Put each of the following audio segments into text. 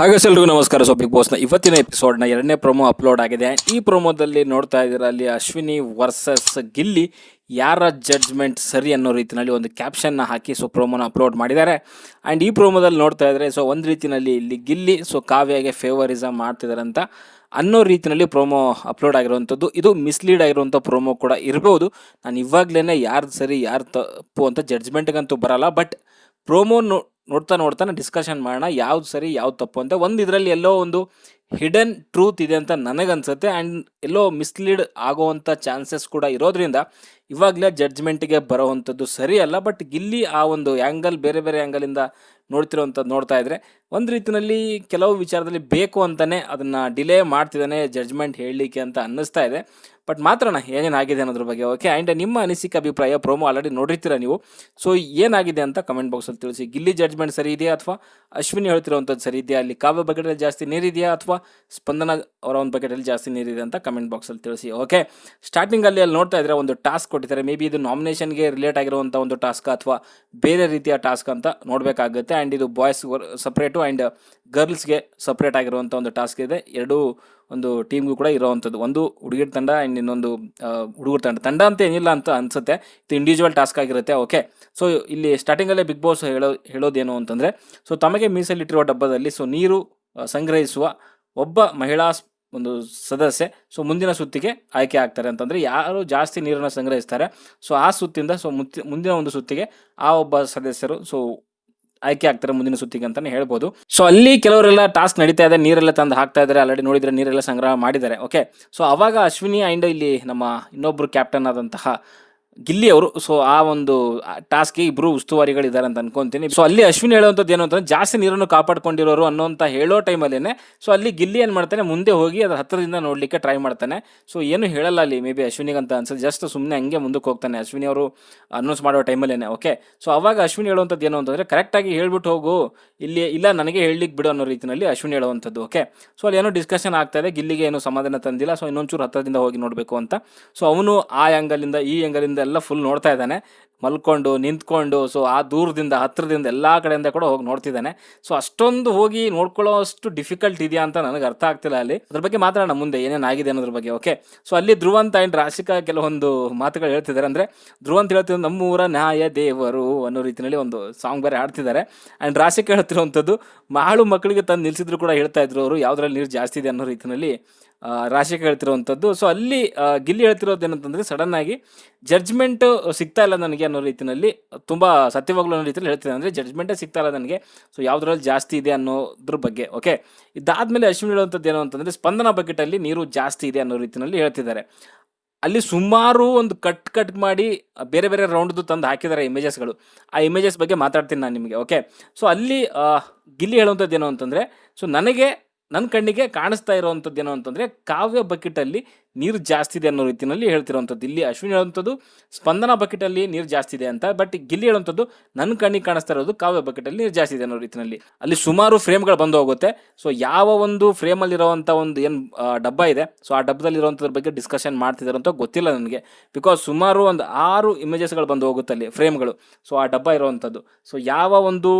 ಹಾಗೆ ಎಲ್ರಿಗೂ ನಮಸ್ಕಾರ. ಸೊ ಬಿಗ್ ಬಾಸ್ನ ಇವತ್ತಿನ ಎಪಿಸೋಡ್ನ ಎರಡನೇ ಪ್ರೊಮೋ ಅಪ್ಲೋಡ್ ಆಗಿದೆ. ಈ ಪ್ರೊಮೋದಲ್ಲಿ ನೋಡ್ತಾ ಇದ್ದೀರಾ, ಅಲ್ಲಿ ಅಶ್ವಿನಿ ವರ್ಸಸ್ ಗಿಲ್ಲಿ ಯಾರ ಜಡ್ಜ್ಮೆಂಟ್ ಸರಿ ಅನ್ನೋ ರೀತಿಯಲ್ಲಿ ಒಂದು ಕ್ಯಾಪ್ಷನ್ನ ಹಾಕಿ ಸೊ ಪ್ರೊಮೋನ ಅಪ್ಲೋಡ್ ಮಾಡಿದ್ದಾರೆ. ಆ್ಯಂಡ್ ಈ ಪ್ರೊಮೋದಲ್ಲಿ ನೋಡ್ತಾ ಇದ್ದರೆ ಸೊ ಒಂದು ರೀತಿಯಲ್ಲಿ ಇಲ್ಲಿ ಗಿಲ್ಲಿ ಸೊ ಕಾವ್ಯಗೆ ಫೇವರಿಸಮ್ ಮಾಡ್ತಿದ್ದಾರೆ ಅಂತ ಅನ್ನೋ ರೀತಿಯಲ್ಲಿ ಪ್ರೊಮೋ ಅಪ್ಲೋಡ್ ಆಗಿರುವಂಥದ್ದು. ಇದು ಮಿಸ್ಲೀಡ್ ಆಗಿರುವಂಥ ಪ್ರೊಮೋ ಕೂಡ ಇರ್ಬೋದು. ನಾನು ಇವಾಗಲೇ ಯಾರ್ದು ಸರಿ, ಯಾರು ತಪ್ಪು ಅಂತ ಜಡ್ಜ್ಮೆಂಟ್ಗಂತೂ ಬರಲ್ಲ. ಬಟ್ ಪ್ರೊಮೋ ನೋಡ್ತಾ ನೋಡ್ತಾನೆ ಡಿಸ್ಕಷನ್ ಮಾಡೋಣ ಯಾವ್ದು ಸರಿ ಯಾವ್ದು ತಪ್ಪು ಅಂತ. ಒಂದು ಇದರಲ್ಲಿ ಎಲ್ಲೋ ಒಂದು ಹಿಡನ್ ಟ್ರೂತ್ ಇದೆ ಅಂತ ನನಗನ್ಸುತ್ತೆ. ಆ್ಯಂಡ್ ಎಲ್ಲೋ ಮಿಸ್ಲೀಡ್ ಆಗೋವಂಥ ಚಾನ್ಸಸ್ ಕೂಡ ಇರೋದ್ರಿಂದ ಇವಾಗಲೇ ಜಡ್ಜ್ಮೆಂಟಿಗೆ ಬರೋವಂಥದ್ದು ಸರಿಯಲ್ಲ. ಬಟ್ ಗಿಲ್ಲಿ ಆ ಒಂದು ಆ್ಯಂಗಲ್ ಬೇರೆ ಬೇರೆ ಆ್ಯಂಗಲಿಂದ ನೋಡ್ತಿರೋವಂಥದ್ದು ನೋಡ್ತಾ ಇದ್ರೆ ಒಂದು ರೀತಿಯಲ್ಲಿ ಕೆಲವು ವಿಚಾರದಲ್ಲಿ ಬೇಕು ಅಂತಲೇ ಅದನ್ನು ಡಿಲೇ ಮಾಡ್ತಿದ್ದಾನೆ ಜಡ್ಜ್ಮೆಂಟ್ ಹೇಳಲಿಕ್ಕೆ ಅಂತ ಅನ್ನಿಸ್ತಾ ಇದೆ. ಬಟ್ ಮಾತ್ರಣ ಏನೇನಾಗಿದೆ ಅನ್ನೋದ್ರ ಬಗ್ಗೆ, ಓಕೆ? ಆ್ಯಂಡ್ ನಿಮ್ಮ ಅನಿಸಿಕೆ ಅಭಿಪ್ರಾಯ ಪ್ರೋಮೋ ಆಲ್ರೆಡಿ ನೋಡಿರ್ತೀರ ನೀವು? ಸೊ ಏನಾಗಿದೆ ಅಂತ ಕಮೆಂಟ್ ಬಾಕ್ಸಲ್ಲಿ ತಿಳಿಸಿ. ಗಿಲ್ಲಿ ಜಡ್ಜ್ಮೆಂಟ್ ಸರಿ ಇದೆಯಾ ಅಥವಾ ಅಶ್ವಿನಿ ಹೇಳ್ತಿರೋವಂಥದ್ದು ಸರಿ ಇದೆಯಾ? ಅಲ್ಲಿ ಕಾವ್ಯ ಬಗ್ಗೆ ಜಾಸ್ತಿ ನೀರಿದೆಯಾ ಅಥವಾ ಸ್ಪಂದನ ಅವರ ಒಂದು ಬಕೆಟಲ್ಲಿ ಜಾಸ್ತಿ ನೀರಿದೆ ಅಂತ ಕಮೆಂಟ್ ಬಾಕ್ಸಲ್ಲಿ ತಿಳಿಸಿ. ಓಕೆ ಸ್ಟಾರ್ಟಿಂಗಲ್ಲಿ ಅಲ್ಲಿ ನೋಡ್ತಾ ಇದ್ದರೆ ಒಂದು ಟಾಸ್ಕ್ ಕೊಟ್ಟಿದ್ದಾರೆ. ಮೇ ಬಿ ಇದು ನಾಮಿನೇಷನ್ಗೆ ರಿಲೇಟ್ ಆಗಿರುವಂಥ ಒಂದು ಟಾಸ್ಕ್ ಅಥವಾ ಬೇರೆ ರೀತಿಯ ಟಾಸ್ಕ್ ಅಂತ ನೋಡಬೇಕಾಗುತ್ತೆ. ಆ್ಯಂಡ್ ಇದು ಬಾಯ್ಸ್ ಸಪ್ರೇಟು ಆ್ಯಂಡ್ ಗರ್ಲ್ಸ್ಗೆ ಸಪ್ರೇಟ್ ಆಗಿರುವಂಥ ಒಂದು ಟಾಸ್ಕ್ ಇದೆ. ಎರಡೂ ಒಂದು ಟೀಮ್ಗೂ ಕೂಡ ಇರೋವಂಥದ್ದು ಒಂದು ಹುಡುಗಿರ ತಂಡ ಆ್ಯಂಡ್ ಇನ್ನೊಂದು ಹುಡುಗರ ತಂಡ. ತಂಡ ಅಂತ ಏನಿಲ್ಲ ಅಂತ ಅನಿಸುತ್ತೆ. ಇದು ಇಂಡಿವಿಜುವಲ್ ಟಾಸ್ಕ್ ಆಗಿರುತ್ತೆ. ಓಕೆ ಸೊ ಇಲ್ಲಿ ಸ್ಟಾರ್ಟಿಂಗಲ್ಲೇ ಬಿಗ್ ಬಾಸ್ ಹೇಳೋ, ಹೇಳೋದೇನು ಅಂತಂದರೆ ಸೊ ತಮಗೆ ಮೀಸಲಿಟ್ಟಿರುವ ಡಬ್ಬದಲ್ಲಿ ಸೊ ನೀರು ಸಂಗ್ರಹಿಸುವ ಒಬ್ಬ ಮಹಿಳಾ ಒಂದು ಸದಸ್ಯೆ, ಸೊ ಮುಂದಿನ ಸುತ್ತಿಗೆ ಆಯ್ಕೆ ಆಗ್ತಾರೆ ಅಂತಂದರೆ ಯಾರು ಜಾಸ್ತಿ ನೀರನ್ನು ಸಂಗ್ರಹಿಸ್ತಾರೆ. ಸೊ ಆ ಸುತ್ತಿಂದ, ಸೊ ಮುಂದಿನ ಒಂದು ಸುತ್ತಿಗೆ ಆ ಒಬ್ಬ ಸದಸ್ಯರು, ಸೊ ಆಯ್ಕೆ ಆಗ್ತಾರೆ ಮುಂದಿನ ಸುತ್ತಿಗೆ ಅಂತಾನೆ ಹೇಳ್ಬೋದು. ಸೊ ಅಲ್ಲಿ ಕೆಲವರೆಲ್ಲ ಟಾಸ್ಕ್ ನಡೀತಾ ಇದೆ, ನೀರೆಲ್ಲ ತಂದು ಹಾಕ್ತಾ ಇದ್ದಾರೆ, ಆಲ್ರೆಡಿ ನೋಡಿದ್ರೆ ನೀರೆಲ್ಲ ಸಂಗ್ರಹ ಮಾಡಿದ್ದಾರೆ, ಓಕೆ? ಸೊ ಅವಾಗ ಅಶ್ವಿನಿ ಆ್ಯಂಡ್ ಇಲ್ಲಿ ನಮ್ಮ ಇನ್ನೊಬ್ಬರು ಕ್ಯಾಪ್ಟನ್ ಆದಂತಹ ಗಿಲ್ಲಿ ಅವರು ಸೊ ಆ ಒಂದು ಟಾಸ್ಕ್ಗೆ ಉಸ್ತುವಾರಿಗಳು ಉಸ್ತುವಾರಿಗಳಿದ್ದಾರೆ ಅಂತ ಅನ್ಕೊಂತೀನಿ. ಸೊ ಅಲ್ಲಿ ಅಶ್ವಿನಿ ಹೇಳುವಂಥದ್ದು ಏನು ಅಂತಂದ್ರೆ, ಜಾಸ್ತಿ ನೀರನ್ನು ಕಾಪಾಡ್ಕೊಂಡಿರೋರು ಅನ್ನೋಂಥ ಹೇಳೋ ಟೈಮಲ್ಲೇ ಸೊ ಅಲ್ಲಿ ಗಿಲ್ಲಿ ಏನು ಮಾಡ್ತಾನೆ, ಮುಂದೆ ಹೋಗಿ ಅದ್ರ ಹತ್ತಿರದಿಂದ ನೋಡಲಿಕ್ಕೆ ಟ್ರೈ ಮಾಡ್ತಾನೆ. ಸೊ ಏನು ಹೇಳಲ್ಲ ಅಲ್ಲಿ ಮೇ ಬಿ ಅಶ್ವಿನಿಗೆ ಅಂತ ಅನ್ಸುತ್ತೆ ಜಸ್ಟ್ ಸುಮ್ಮನೆ ಹಂಗೆ ಮುಂದಕ್ಕೆ ಹೋಗ್ತಾನೆ. ಅಶ್ವಿನಿ ಅವರು ಅನೌನ್ಸ್ ಮಾಡೋ ಟೈಮಲ್ಲೇ ಓಕೆ ಸೊ ಅವಾಗ ಅಶ್ವಿನಿ ಹೇಳುವಂಥದ್ದು ಏನು ಅಂತಂದರೆ ಕರೆಕ್ಟಾಗಿ ಹೇಳ್ಬಿಟ್ಟು ಹೋಗು, ಇಲ್ಲಿ, ಇಲ್ಲ ನನಗೆ ಹೇಳಲಿಕ್ಕೆ ಬಿಡು ಅನ್ನೋ ರೀತಿಯಲ್ಲಿ ಅಶ್ವಿನಿ ಹೇಳುವಂಥದ್ದು ಓಕೆ ಸೊ ಅಲ್ಲಿ ಏನೋ ಡಿಸ್ಕಷನ್ ಆಗ್ತಾ ಇದೆ, ಗಿಲ್ಲಿಗೆ ಏನು ಸಮಾಧಾನ ತಂದಿಲ್ಲ ಸೊ ಇನ್ನೊಂಚೂರು ಹತ್ತಿರದಿಂದ ಹೋಗಿ ನೋಡಬೇಕು ಅಂತ. ಸೊ ಅವನು ಆ ಆ್ಯಂಗಲಿಂದ ಈ ಆ್ಯಂಗಲಿಂದ ಎಲ್ಲ ಫುಲ್ ನೋಡ್ತಾ ಇದ್ದಾನೆ. ಮಲ್ಕೊಂಡು, ನಿಂತ್ಕೊಂಡು ಸೊ ಆ ದೂರದಿಂದ ಹತ್ತಿರದಿಂದ ಎಲ್ಲ ಕಡೆಯಿಂದ ಕೂಡ ಹೋಗಿ ನೋಡ್ತಿದ್ದಾನೆ. ಸೊ ಅಷ್ಟೊಂದು ಹೋಗಿ ನೋಡ್ಕೊಳ್ಳೋ ಅಷ್ಟು ಡಿಫಿಕಲ್ಟ್ ಇದೆಯಾ ಅಂತ ನನಗೆ ಅರ್ಥ ಆಗ್ತಿಲ್ಲ ಅಲ್ಲಿ. ಅದ್ರ ಬಗ್ಗೆ ಮಾತಾಡೋಣ ಮುಂದೆ, ಏನೇನು ಆಗಿದೆ ಅನ್ನೋದ್ರ ಬಗ್ಗೆ ಓಕೆ ಸೊ ಅಲ್ಲಿ ಧ್ರುವಂತ ಆ್ಯಂಡ್ ರಾಶಿಕಾ ಕೆಲವೊಂದು ಮಾತುಗಳು ಹೇಳ್ತಿದ್ದಾರೆ. ಅಂದರೆ ಧ್ರುವಂತ ಹೇಳ್ತಿದ್ದು ನಮ್ಮೂರ ನ್ಯಾಯ ದೇವರು ಅನ್ನೋ ರೀತಿಯಲ್ಲಿ ಒಂದು ಸಾಂಗ್ ಬೇರೆ ಹಾಡ್ತಿದ್ದಾರೆ. ಆ್ಯಂಡ್ ರಾಶಿಕಾ ಹೇಳ್ತಿರುವಂಥದ್ದು ಮಾಳು ಮಕ್ಕಳಿಗೆ ತಂದು ನಿಲ್ಸಿದ್ರು ಕೂಡ ಹೇಳ್ತಾ ಇದ್ರು ಅವರು, ಯಾವುದ್ರಲ್ಲಿ ನೀರು ಜಾಸ್ತಿ ಇದೆ ಅನ್ನೋ ರೀತಿಯಲ್ಲಿ ರಾಶಿಕ ಹೇಳ್ತಿರುವಂಥದ್ದು ಸೊ ಅಲ್ಲಿ ಗಿಲ್ಲಿ ಹೇಳ್ತಿರೋದು ಏನಂತಂದರೆ ಸಡನ್ನಾಗಿ ಜಡ್ಜ್ಮೆಂಟ್ ಸಿಗ್ತಾ ಇಲ್ಲ ನನಗೆ. ಅನ್ನೋ ರೀತಿಯಲ್ಲಿ ತುಂಬ ಸತ್ಯವಾಗ್ಲು ಅನ್ನೋ ರೀತಿಯಲ್ಲಿ ಹೇಳ್ತಿದ್ದಾರೆ. ಅಂದರೆ ಜಡ್ಜ್ಮೆಂಟೇ ಸಿಗ್ತಾ ಇಲ್ಲ ನನಗೆ. ಸೊ ಯಾವುದ್ರಲ್ಲಿ ಜಾಸ್ತಿ ಇದೆ ಅನ್ನೋದ್ರ ಬಗ್ಗೆ ಓಕೆ ಇದಾದಮೇಲೆ ಅಶ್ವಿನಿ ಹೇಳುವಂಥದ್ದು ಏನು ಅಂತಂದರೆ ಸ್ಪಂದನ ಬಕೆಟಲ್ಲಿ ನೀರು ಜಾಸ್ತಿ ಇದೆ ಅನ್ನೋ ರೀತಿಯಲ್ಲಿ ಹೇಳ್ತಿದ್ದಾರೆ. ಅಲ್ಲಿ ಸುಮಾರು ಒಂದು ಕಟ್ ಕಟ್ ಮಾಡಿ ಬೇರೆ ಬೇರೆ ರೌಂಡ್ದು ತಂದು ಹಾಕಿದ್ದಾರೆ ಇಮೇಜಸ್ಗಳು ಆ ಇಮೇಜಸ್ ಬಗ್ಗೆ ಮಾತಾಡ್ತೀನಿ ನಾನು ನಿಮಗೆ ಓಕೆ ಸೊ ಅಲ್ಲಿ ಗಿಲ್ಲಿ ಹೇಳುವಂಥದ್ದು ಏನು ಅಂತಂದರೆ ಸೊ ನನಗೆ ನನ್ನ ಕಣ್ಣಿಗೆ ಕಾಣಿಸ್ತಾ ಇರೋವಂಥದ್ದು ಏನು ಅಂತಂದರೆ ಕಾವ್ಯ ಬಕೆಟಲ್ಲಿ ನೀರು ಜಾಸ್ತಿ ಇದೆ ಅನ್ನೋ ರೀತಿಯಲ್ಲಿ ಹೇಳ್ತಿರುವಂಥದ್ದು. ಇಲ್ಲಿ ಅಶ್ವಿನಿ ಹೇಳುವಂಥದ್ದು, ಸ್ಪಂದನ ಬಕೆಟಲ್ಲಿ ನೀರು ಜಾಸ್ತಿ ಇದೆ ಅಂತ ಬಟ್ ಗಿಲ್ಲಿ ಹೇಳುವಂಥದ್ದು ನನ್ನ ಕಣ್ಣಿಗೆ ಕಾಣಿಸ್ತಾ ಇರೋದು ಕಾವ್ಯ ಬಕೆಟಲ್ಲಿ ನೀರು ಜಾಸ್ತಿ ಇದೆ ಅನ್ನೋ ರೀತಿಯಲ್ಲಿ. ಅಲ್ಲಿ ಸುಮಾರು ಫ್ರೇಮ್ಗಳು ಬಂದು ಹೋಗುತ್ತೆ. ಸೊ ಯಾವ ಒಂದು ಫ್ರೇಮಲ್ಲಿರುವಂಥ ಒಂದು ಏನು ಡಬ್ಬ ಇದೆ ಸೊ ಆ ಡಬ್ಬದಲ್ಲಿರುವಂಥದ್ರ ಬಗ್ಗೆ ಡಿಸ್ಕಷನ್ ಮಾಡ್ತಿದ್ದಾರೆ ಅಂತ ಗೊತ್ತಿಲ್ಲ ನನಗೆ. ಬಿಕಾಸ್ ಸುಮಾರು ಒಂದು ಆರು ಇಮೇಜಸ್ಗಳು ಬಂದು ಹೋಗುತ್ತೆ ಅಲ್ಲಿ ಫ್ರೇಮ್ಗಳು. ಸೊ ಆ ಡಬ್ಬ ಇರುವಂಥದ್ದು. ಸೊ ಯಾವ ಒಂದು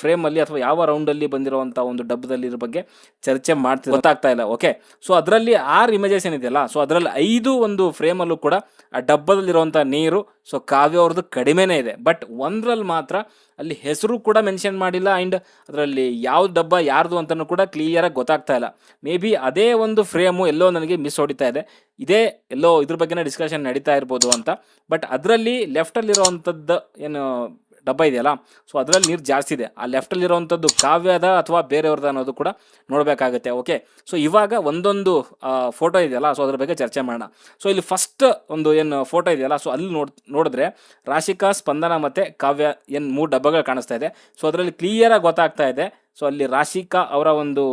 ಫ್ರೇಮಲ್ಲಿ ಅಥವಾ ಯಾವ ರೌಂಡಲ್ಲಿ ಬಂದಿರುವಂಥ ಒಂದು ಡಬ್ಬದಲ್ಲಿ ಬಗ್ಗೆ ಚರ್ಚೆ ಮಾಡ್ತಿದ್ರು ಗೊತ್ತಾಗ್ತಾ ಇಲ್ಲ. ಓಕೆ ಸೊ ಅದರಲ್ಲಿ ಆರು ಇಮೇಜಸ್ ಏನಿದೆಯಲ್ಲ ಸೊ ಅದರಲ್ಲಿ ಐದು ಒಂದು ಫ್ರೇಮಲ್ಲೂ ಕೂಡ ಆ ಡಬ್ಬದಲ್ಲಿರುವಂಥ ನೀರು ಸೊ ಕಾವ್ಯ ಅವ್ರದ್ದು ಕಡಿಮೆನೇ ಇದೆ. ಬಟ್ ಒಂದರಲ್ಲಿ ಮಾತ್ರ ಅಲ್ಲಿ ಹೆಸರು ಕೂಡ ಮೆನ್ಷನ್ ಮಾಡಿಲ್ಲ ಆ್ಯಂಡ್ ಅದರಲ್ಲಿ ಯಾವ ಡಬ್ಬ, ಯಾರ್ದು ಅಂತಲೂ ಕೂಡ ಕ್ಲಿಯರಾಗಿ ಗೊತ್ತಾಗ್ತಾ ಇಲ್ಲ. ಮೇ ಬಿ ಅದೇ ಒಂದು ಫ್ರೇಮು ಎಲ್ಲೋ ನನಗೆ ಮಿಸ್ ಹೊಡಿತಾ ಇದೆ. ಇದೇ ಎಲ್ಲೋ ಇದ್ರ ಬಗ್ಗೆನೇ ಡಿಸ್ಕಷನ್ ನಡೀತಾ ಇರ್ಬೋದು ಅಂತ. ಬಟ್ ಅದರಲ್ಲಿ ಲೆಫ್ಟಲ್ಲಿರೋವಂಥದ್ದು ಏನು ಡಬ್ಬ ಇದೆಯಲ್ಲ? ಸೊ ಅದರಲ್ಲಿ ನೀರು ಜಾಸ್ತಿ ಇದೆ. ಆ ಲೆಫ್ಟಲ್ಲಿರೋವಂಥದ್ದು ಕಾವ್ಯದ ಅಥವಾ ಬೇರೆಯವ್ರದ ಅನ್ನೋದು ಕೂಡ ನೋಡಬೇಕಾಗುತ್ತೆ. ಓಕೆ ಸೊ ಇವಾಗ ಒಂದೊಂದು ಫೋಟೋ ಇದೆಯಲ್ಲ? ಸೊ ಅದ್ರ ಬಗ್ಗೆ ಚರ್ಚೆ ಮಾಡೋಣ. ಸೊ ಇಲ್ಲಿ ಫಸ್ಟ್ ಒಂದು ಏನು ಫೋಟೋ ಇದೆಯಲ್ಲ? ಸೊ ಅಲ್ಲಿ ನೋಡ್, ನೋಡಿದ್ರೆ ರಾಶಿಕಾ, ಸ್ಪಂದನ ಮತ್ತು ಕಾವ್ಯ ಏನು ಮೂರು ಡಬ್ಬಗಳು ಕಾಣಿಸ್ತಾ ಇದೆ. ಸೊ ಅದರಲ್ಲಿ ಕ್ಲಿಯರಾಗಿ ಗೊತ್ತಾಗ್ತಾ ಇದೆ. ಸೊ ಅಲ್ಲಿ ರಾಶಿಕಾ ಅವರ ಒಂದು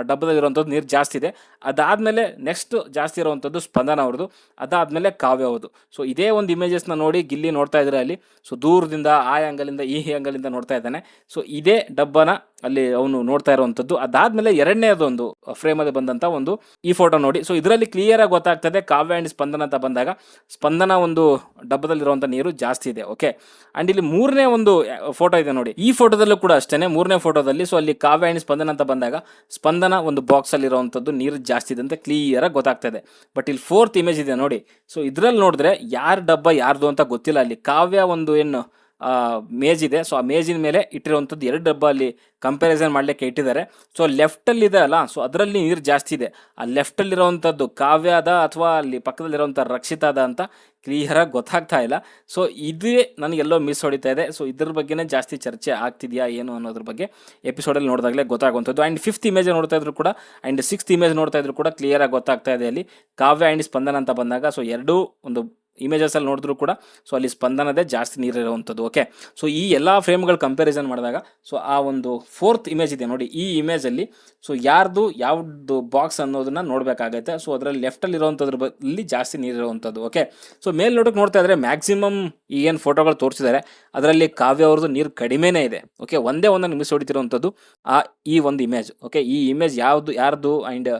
ಡಬ್ಬದಲ್ಲಿರುವಂಥದ್ದು ನೀರು ಜಾಸ್ತಿ ಇದೆ. ಅದಾದಮೇಲೆ ನೆಕ್ಸ್ಟ್ ಜಾಸ್ತಿ ಇರುವಂಥದ್ದು ಸ್ಪಂದನ ಅವ್ರದ್ದು. ಅದಾದಮೇಲೆ ಕಾವ್ಯ ಅವ್ರದ್ದು. ಸೊ ಇದೇ ಒಂದು ಇಮೇಜಸ್ನ ನೋಡಿ ಗಿಲ್ಲಿ ನೋಡ್ತಾ ಇದ್ದಾರೆ ಅಲ್ಲಿ. ಸೊ ದೂರದಿಂದ, ಆ ಆ್ಯಂಗಲಿಂದ ಈ ಆ್ಯಂಗಲಿಂದ ನೋಡ್ತಾ ಇದ್ದಾನೆ. ಸೊ ಇದೇ ಡಬ್ಬನ ಅಲ್ಲಿ ಅವನು ನೋಡ್ತಾ ಇರುವಂಥದ್ದು. ಅದಾದ್ಮೇಲೆ ಎರಡನೇದೊಂದು ಫ್ರೇಮಲ್ಲಿ ಬಂದಂಥ ಒಂದು ಈ ಫೋಟೋ ನೋಡಿ. ಸೊ ಇದರಲ್ಲಿ ಕ್ಲಿಯರಾಗಿ ಗೊತ್ತಾಗ್ತದೆ ಕಾವ್ಯ ಆ್ಯಂಡ್ ಸ್ಪಂದನ ಅಂತ ಬಂದಾಗ ಸ್ಪಂದನ ಒಂದು ಡಬ್ಬದಲ್ಲಿರುವಂಥ ನೀರು ಜಾಸ್ತಿ ಇದೆ ಓಕೆ ಆ್ಯಂಡ್ ಇಲ್ಲಿ ಮೂರನೇ ಒಂದು ಫೋಟೋ ಇದೆ ನೋಡಿ. ಈ ಫೋಟೋದಲ್ಲೂ ಕೂಡ ಅಷ್ಟೇ ಮೂರನೇ ಫೋಟೋದಲ್ಲಿ ಸೊ ಅಲ್ಲಿ ಕಾವ್ಯ ಆ್ಯಂಡ್ ಸ್ಪಂದನ ಅಂತ ಬಂದಾಗ ಸ್ಪಂದನ ಒಂದು ಬಾಕ್ಸಲ್ಲಿ ಇರುವಂತದ್ದು ನೀರು ಜಾಸ್ತಿ ಇದೆ ಅಂತ ಕ್ಲಿಯರಾಗಿ ಗೊತ್ತಾಗ್ತದೆ. ಬಟ್ ಇಲ್ಲಿ ಫೋರ್ತ್ ಇಮೇಜ್ ಇದೆ ನೋಡಿ. ಸೊ ಇದರಲ್ಲಿ ನೋಡಿದ್ರೆ ಯಾರ ಡಬ್ಬ ಯಾರ್ದು ಅಂತ ಗೊತ್ತಿಲ್ಲ. ಅಲ್ಲಿ ಕಾವ್ಯ ಒಂದು ಏನು ಮೇಜ್ ಇದೆ. ಸೊ ಆ ಮೇಜಿನ ಮೇಲೆ ಇಟ್ಟಿರುವಂಥದ್ದು ಎರಡು ಡಬ್ಬ ಅಲ್ಲಿ ಕಂಪ್ಯಾರಿಸನ್ ಮಾಡಲಿಕ್ಕೆ ಇಟ್ಟಿದ್ದಾರೆ. ಸೊ ಲೆಫ್ಟಲ್ಲಿ ಇದೆ ಅಲ್ಲ? ಸೊ ಅದರಲ್ಲಿ ನೀರು ಜಾಸ್ತಿ ಇದೆ. ಆ ಲೆಫ್ಟಲ್ಲಿರೋವಂಥದ್ದು ಕಾವ್ಯದ ಅಥವಾ ಅಲ್ಲಿ ಪಕ್ಕದಲ್ಲಿರೋವಂಥ ರಕ್ಷಿತಾದ ಅಂತ ಕ್ಲಿಯರಾಗಿ ಗೊತ್ತಾಗ್ತಾ ಇಲ್ಲ. ಸೊ ಇದೇ ನನಗೆಲ್ಲೋ ಮಿಸ್ ಹೊಡಿತಾ ಇದೆ. ಸೊ ಇದ್ರ ಬಗ್ಗೆನೇ ಜಾಸ್ತಿ ಚರ್ಚೆ ಆಗ್ತಿದೆಯಾ, ಏನು ಅನ್ನೋದ್ರ ಬಗ್ಗೆ ಎಪಿಸೋಡಲ್ಲಿ ನೋಡಿದಾಗಲೇ ಗೊತ್ತಾಗುವಂಥದ್ದು. ಆ್ಯಂಡ್ ಫಿಫ್ತ್ ಇಮೇಜ್ ನೋಡ್ತಾ ಇದ್ರು ಕೂಡ ಆ್ಯಂಡ್ ಸಿಕ್ಸ್ತ್ ಇಮೇಜ್ ನೋಡ್ತಾ ಇದ್ರು ಕೂಡ ಕ್ಲಿಯರಾಗಿ ಗೊತ್ತಾಗ್ತಾ ಇದೆ ಅಲ್ಲಿ. ಕಾವ್ಯ ಆ್ಯಂಡ್ ಸ್ಪಂದನ ಅಂತ ಬಂದಾಗ ಸೊ ಎರಡೂ ಒಂದು ಇಮೇಜಸಲ್ಲಿ ನೋಡಿದ್ರು ಕೂಡ ಸೊ ಅಲ್ಲಿ ಸ್ಪಂದನದೇ ಜಾಸ್ತಿ ನೀರಿರುವಂಥದ್ದು ಓಕೆ ಸೊ ಈ ಎಲ್ಲ ಫ್ರೇಮ್ಗಳು ಕಂಪ್ಯಾರಿಸನ್ ಮಾಡಿದಾಗ ಸೊ ಆ ಒಂದು ಫೋರ್ತ್ ಇಮೇಜ್ ಇದೆ ನೋಡಿ, ಈ ಇಮೇಜಲ್ಲಿ ಸೊ ಯಾರ್ದು ಯಾವ್ದು ಬಾಕ್ಸ್ ಅನ್ನೋದನ್ನ ನೋಡಬೇಕಾಗತ್ತೆ ಸೊ ಅದರಲ್ಲಿ ಲೆಫ್ಟಲ್ಲಿ ಇರೋವಂಥದ್ರ ಬಲ್ಲಿ ಜಾಸ್ತಿ ನೀರಿರುವಂಥದ್ದು ಓಕೆ ಸೊ ಮೇಲೆ ನೋಡೋಕೆ ನೋಡ್ತಾ ಇದ್ರೆ ಮ್ಯಾಕ್ಸಿಮಮ್ ಏನು ಫೋಟೋಗಳು ತೋರಿಸಿದ್ದಾರೆ ಅದರಲ್ಲಿ ಕಾವ್ಯ ಅವ್ರದ್ದು ನೀರು ಕಡಿಮೆನೇ ಇದೆ ಓಕೆ ಒಂದೇ ಒಂದನ್ನು ಮಿಸ್ ಹೊಡಿತಿರುವಂಥದ್ದು ಆ ಈ ಒಂದು ಇಮೇಜ್ ಓಕೆ ಈ ಇಮೇಜ್ ಯಾವುದು, ಯಾರ್ದು ಆ್ಯಂಡ್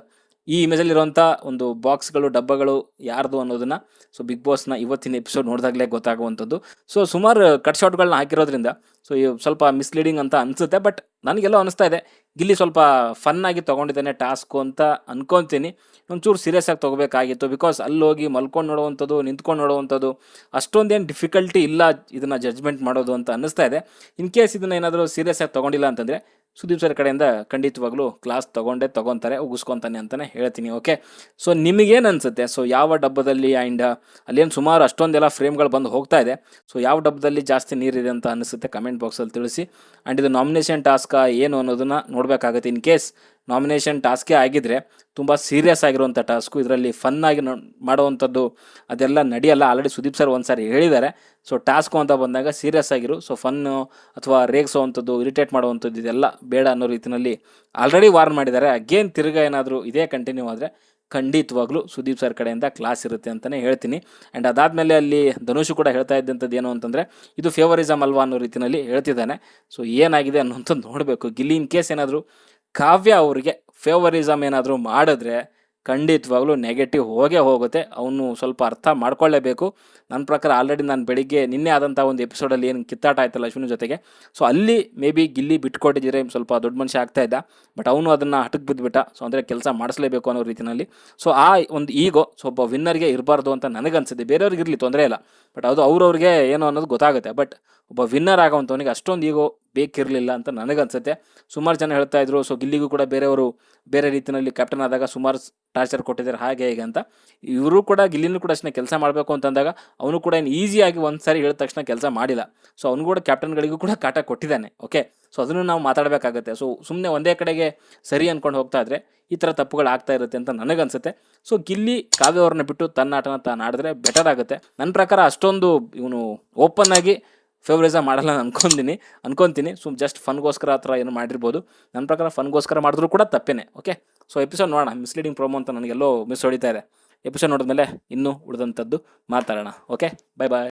ಈ ಇಮೇಜಲ್ಲಿರುವಂಥ ಒಂದು ಬಾಕ್ಸ್ಗಳು ಡಬ್ಬಗಳು ಯಾರ್ದು ಅನ್ನೋದನ್ನು ಸೊ ಬಿಗ್ ಬಾಸ್ನ ಇವತ್ತಿನ ಎಪಿಸೋಡ್ ನೋಡಿದಾಗಲೇ ಗೊತ್ತಾಗುವಂಥದ್ದು. ಸೊ ಸುಮಾರು ಕಟ್ ಶಾಟ್ಗಳನ್ನ ಹಾಕಿರೋದ್ರಿಂದ ಸೊ ಸ್ವಲ್ಪ ಮಿಸ್ಲೀಡಿಂಗ್ ಅಂತ ಅನಿಸುತ್ತೆ ಬಟ್ ನನಗೆಲ್ಲೋ ಅನಿಸ್ತಾ ಇದೆ. ಗಿಲ್ಲಿ ಸ್ವಲ್ಪ ಫನ್ ಆಗಿ ತೊಗೊಂಡಿದ್ದಾನೆ ಟಾಸ್ಕು ಅಂತ ಅನ್ಕೊತೀನಿ. ಒಂಚೂರು ಸೀರಿಯಸ್ ಆಗಿ ತೊಗೋಬೇಕಾಗಿತ್ತು ಬಿಕಾಸ್ ಅಲ್ಲಿ ಹೋಗಿ ಮಲ್ಕೊಂಡು ನೋಡುವಂಥದ್ದು, ನಿಂತ್ಕೊಂಡು ನೋಡುವಂಥದ್ದು ಅಷ್ಟೊಂದೇನು ಡಿಫಿಕಲ್ಟಿ ಇಲ್ಲ ಇದನ್ನು ಜಡ್ಜ್ಮೆಂಟ್ ಮಾಡೋದು ಅಂತ ಅನ್ನಿಸ್ತಾ ಇದೆ. ಇನ್ ಕೇಸ್ ಇದನ್ನ ಏನಾದರೂ ಸೀರಿಯಸ್ ಆಗಿ ತೊಗೊಂಡಿಲ್ಲ ಅಂತಂದರೆ ಸುದೀಪ್ ಸರ್ ಕಡೆಯಿಂದ ಖಂಡಿತವಾಗ್ಲೂ ಕ್ಲಾಸ್ ತೊಗೊಂಡೇ, ತೊಗೊತಾರೆ, ಉಗಿಸ್ಕೊತಾನೆ ಅಂತಲೇ ಹೇಳ್ತೀನಿ ಓಕೆ ಸೊ ನಿಮಗೇನು ಅನಿಸುತ್ತೆ? ಸೊ ಯಾವ ಡಬ್ಬದಲ್ಲಿ ಆ್ಯಂಡ್ ಅಲ್ಲೇನು ಸುಮಾರು ಅಷ್ಟೊಂದೆಲ್ಲ ಫ್ರೇಮ್ಗಳು ಬಂದು ಹೋಗ್ತಾ ಇದೆ. ಸೊ ಯಾವ ಡಬ್ಬದಲ್ಲಿ ಜಾಸ್ತಿ ನೀರಿದೆ ಅಂತ ಅನಿಸುತ್ತೆ? ಕಮೆಂಟ್ ಬಾಕ್ಸಲ್ಲಿ ತಿಳಿಸಿ. ಆ್ಯಂಡ್ ಇದು ನಾಮಿನೇಷನ್ ಟಾಸ್ಕ ಏನು ಅನ್ನೋದನ್ನು ನೋಡಬೇಕಾಗುತ್ತೆ ಇನ್ ಕೇಸ್ ನಾಮಿನೇಷನ್ ಟಾಸ್ಕೇ ಆಗಿದ್ರೆ ತುಂಬ ಸೀರಿಯಸ್ ಆಗಿರುವಂಥ ಟಾಸ್ಕು. ಇದರಲ್ಲಿ ಫನ್ನಾಗಿ ಮಾಡುವಂಥದ್ದು ಅದೆಲ್ಲ ನಡೆಯಲ್ಲ. ಆಲ್ರೆಡಿ ಸುದೀಪ್ ಸರ್ ಒಂದು ಸಾರಿ ಹೇಳಿದ್ದಾರೆ. ಸೊ ಟಾಸ್ಕು ಅಂತ ಬಂದಾಗ ಸೀರಿಯಸ್ ಆಗಿರು. ಸೊ ಫನ್ನು ಅಥವಾ ರೇಗಿಸುವಂಥದ್ದು ಇರಿಟೇಟ್ ಮಾಡುವಂಥದ್ದು ಇದೆಲ್ಲ ಬೇಡ ಅನ್ನೋ ರೀತಿಯಲ್ಲಿ ಆಲ್ರೆಡಿ ವಾರ್ನ್ ಮಾಡಿದ್ದಾರೆ. ಅಗೇನ್ ತಿರ್ಗಾ ಏನಾದರೂ ಇದೇ ಕಂಟಿನ್ಯೂ ಆದರೆ ಖಂಡಿತವಾಗ್ಲೂ ಸುದೀಪ್ ಸರ್ ಕಡೆಯಿಂದ ಕ್ಲಾಸ್ ಇರುತ್ತೆ ಅಂತಲೇ ಹೇಳ್ತೀನಿ. ಆ್ಯಂಡ್ ಅದಾದಮೇಲೆ ಅಲ್ಲಿ ಧನುಷ್ ಕೂಡ ಹೇಳ್ತಾ ಇದ್ದಂಥದ್ದು ಏನು ಅಂತಂದರೆ, ಇದು ಫೇವರಿಸಮ್ ಅಲ್ವಾ ಅನ್ನೋ ರೀತಿಯಲ್ಲಿ ಹೇಳ್ತಿದ್ದಾನೆ. ಸೊ ಏನಾಗಿದೆ ಅನ್ನೋಂಥದ್ದು ನೋಡಬೇಕು. ಗಿಲ್ಲಿ ಇನ್ ಕೇಸ್ ಏನಾದರೂ ಕಾವ್ಯ ಅವರಿಗೆ ಫೇವರಿಸಮ್ ಏನಾದರೂ ಮಾಡಿದ್ರೆ ಖಂಡಿತವಾಗ್ಲೂ ನೆಗೆಟಿವ್ ಹೋಗೇ ಹೋಗುತ್ತೆ. ಅವನು ಸ್ವಲ್ಪ ಅರ್ಥ ಮಾಡ್ಕೊಳ್ಳೇಬೇಕು. ನನ್ನ ಪ್ರಕಾರ ಆಲ್ರೆಡಿ ನಾನು ಬೆಳಿಗ್ಗೆ ನಿನ್ನೆ ಆದಂಥ ಒಂದು ಎಪಿಸೋಡಲ್ಲಿ ಏನು ಕಿತ್ತಾಟ ಆಯ್ತಲ್ಲ ಅಶ್ವಿನ ಜೊತೆಗೆ. ಸೊ ಅಲ್ಲಿ ಮೇ ಬಿ ಗಿಲ್ಲಿ ಬಿಟ್ಕೊಟ್ಟಿದ್ರೆ ಸ್ವಲ್ಪ ದೊಡ್ಡ ಮನುಷ್ಯ ಆಗ್ತಾ ಇದ್ದ. ಬಟ್ ಅವನು ಅದನ್ನು ಹಟಕ್ ಬಿದ್ದುಬಿಟ್ಟ ಸೊ ಅಂದರೆ ಕೆಲಸ ಮಾಡಿಸ್ಲೇಬೇಕು ಅನ್ನೋ ರೀತಿಯಲ್ಲಿ ಸೊ ಆ ಒಂದು ಈಗೋ ಸೊ ಒಬ್ಬ ವಿನ್ನರ್ಗೆ ಇರಬಾರ್ದು ಅಂತ ನನಗನ್ಸುತ್ತೆ. ಬೇರೆಯವ್ರಿಗೆ ಇರಲಿ ತೊಂದರೆ ಇಲ್ಲ. ಬಟ್ ಅದು ಅವ್ರವ್ರಿಗೆ ಏನು ಅನ್ನೋದು ಗೊತ್ತಾಗುತ್ತೆ. ಬಟ್ ಒಬ್ಬ ವಿನ್ನರ್ ಆಗೋವಂಥವನಿಗೆ ಅಷ್ಟೊಂದು ಈಗೋ ಬೇಕಿರಲಿಲ್ಲ ಅಂತ ನನಗನ್ಸುತ್ತೆ. ಸುಮಾರು ಜನ ಹೇಳ್ತಾ ಇದ್ರು ಸೊ ಗಿಲ್ಲಿಗೂ ಕೂಡ ಬೇರೆಯವರು ಬೇರೆ ರೀತಿಯಲ್ಲಿ ಕ್ಯಾಪ್ಟನ್ ಆದಾಗ ಸುಮಾರು ಟಾರ್ಚರ್ ಕೊಟ್ಟಿದ್ದಾರೆ, ಹಾಗೆ ಹೇಗೆ ಅಂತ. ಇವರು ಕೂಡ ಗಿಲ್ಲಿನೂ ಕೂಡ ಅಷ್ಟೇ ಕೆಲಸ ಮಾಡಬೇಕು ಅಂತಂದಾಗ ಅವನು ಕೂಡ ಏನು ಈಸಿಯಾಗಿ ಒಂದು ಸಾರಿ ಹೇಳಿದ ತಕ್ಷಣ ಕೆಲಸ ಮಾಡಿಲ್ಲ. ಸೊ ಅವನು ಕೂಡ ಕ್ಯಾಪ್ಟನ್ಗಳಿಗೂ ಕೂಡ ಕಾಟ ಕೊಟ್ಟಿದ್ದಾನೆ ಓಕೆ ಸೊ ಅದನ್ನು ನಾವು ಮಾತಾಡಬೇಕಾಗುತ್ತೆ. ಸೊ ಸುಮ್ಮನೆ ಒಂದೇ ಕಡೆಗೆ ಸರಿ ಅಂದ್ಕೊಂಡು ಹೋಗ್ತಾ ಇದ್ರೆ ಈ ಥರ ತಪ್ಪುಗಳು ಆಗ್ತಾ ಇರುತ್ತೆ ಅಂತ ನನಗನ್ಸುತ್ತೆ. ಸೊ ಗಿಲ್ಲಿ ಕಾವ್ಯ ಅವ್ರನ್ನ ಬಿಟ್ಟು ತನ್ನ ಆಟನ ತಾನು ಆಡಿದ್ರೆ ಬೆಟರ್ ಆಗುತ್ತೆ. ನನ್ನ ಪ್ರಕಾರ ಅಷ್ಟೊಂದು ಇವನು ಓಪನ್ ಆಗಿ ಫೇವರಿಸಮ್ ಮಾಡಲ್ಲ ಅನ್ಕೊಂತೀನಿ. ಅನ್ಕೊಂತೀನಿ. ಸುಮ್ ಜಸ್ಟ್ ಫನ್ಗೋಸ್ಕರ ಆ ಥರ ಏನು ಮಾಡಿರ್ಬೋದು. ನನ್ನ ಪ್ರಕಾರ ಫನ್ಗೋಸ್ಕರ ಮಾಡಿದ್ರು ಕೂಡ ತಪ್ಪೇನೆ ಓಕೆ ಸೊ ಎಪಿಸೋಡ್ ನೋಡೋಣ. ಮಿಸ್ಲೀಡಿಂಗ್ ಪ್ರೋಮೋ ಅಂತ ನನಗೆಲ್ಲೋ ಮಿಸ್ ಹೊಡಿತಾ ಇದೆ. ಎಪಿಸೋಡ್ ನೋಡಿದ್ಮೇಲೆ ಇನ್ನೂ ಉಳಿದಂಥದ್ದು ಮಾತಾಡೋಣ ಓಕೆ ಬಾಯ್ ಬಾಯ್